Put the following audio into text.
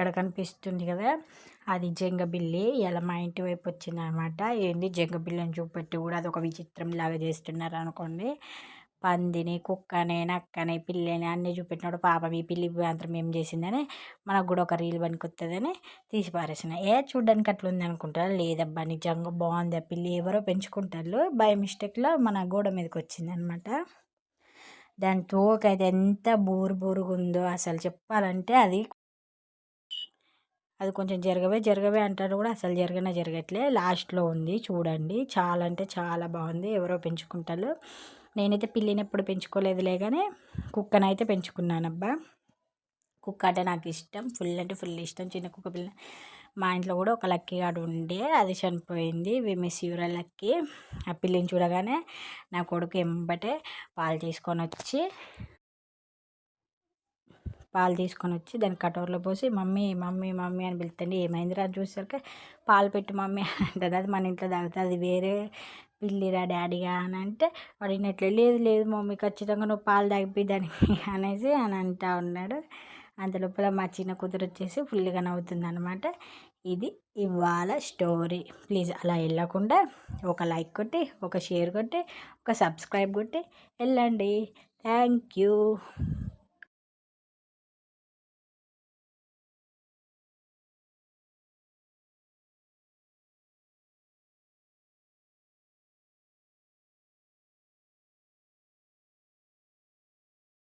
ఇక్కడ కనిపిస్తుంది కదా అది జంగబిల్లి ఇలా మా ఇంటి వైపు వచ్చిందనమాట. ఏంది ఏంది జంగబిల్లిని చూపెట్టి కూడా అది ఒక విచిత్రం లాగా చేస్తున్నారు అనుకోండి పందిని కుక్కని నక్కని పిల్లని అన్నీ చూపెట్టినప్పుడు పాపం ఈ పిల్లి మాత్రం ఏం చేసిందని మనకు కూడా ఒక రీల్ పనికొస్తుందని తీసి పారేసిన. ఏ చూడ్డానికి అట్లా ఉంది అనుకుంటారా లేదబ్బా నిజంగా బాగుంది ఆ పిల్లి. ఎవరో పెంచుకుంటారు బై మిస్టేక్లో మన గోడ మీదకి వచ్చింది అనమాట దాని తోకైతే అయితే ఎంత బూరు బోరుగా ఉందో అసలు చెప్పాలంటే అది అది కొంచెం జరగవే జరగవే అంటారు కూడా అసలు జరగనే జరగట్లే. లాస్ట్లో ఉంది చూడండి. చాలా అంటే చాలా బాగుంది. ఎవరో పెంచుకుంటారు. నేనైతే పిల్లిని ఎప్పుడు పెంచుకోలేదులే కానీ కుక్కనైతే పెంచుకున్నానబ్బా. కుక్క అంటే నాకు ఇష్టం. ఫుల్ అంటే ఫుల్ ఇష్టం. చిన్న కుక్క పిల్ల మా ఇంట్లో కూడా ఒక లక్కీ గాడు ఉండే. అది చనిపోయింది. వి మిస్ యూరా లక్కీ. ఆ పిల్లిని చూడగానే నా కొడుకు ఎంబటే పాలు తీసుకొని వచ్చి పాలు తీసుకొని వచ్చి దాన్ని కటోర్లో పోసి మమ్మీ మమ్మీ మమ్మీ అని పిలుతుంది ఏమైందిరా రా చూసరికి పాలు పెట్టి మమ్మీ అంటుంది. అది మన ఇంట్లో తాగుతుంది. అది వేరే పిల్లిరా డాడీగా అని అంటే అడిగినట్లే లేదు లేదు మమ్మీ ఖచ్చితంగా నువ్వు పాలు తాగిపోయి అనేసి అని అంటా ఉన్నాడు. అంత లోపల మా చిన్న కూతురు వచ్చేసి ఫుల్గా నవ్వుతుంది అనమాట ఇది ఇవాళ స్టోరీ. ప్లీజ్ అలా వెళ్ళకుండా ఒక లైక్ కొట్టి ఒక షేర్ కొట్టి ఒక సబ్స్క్రైబ్ కొట్టి వెళ్ళండి. Thank you.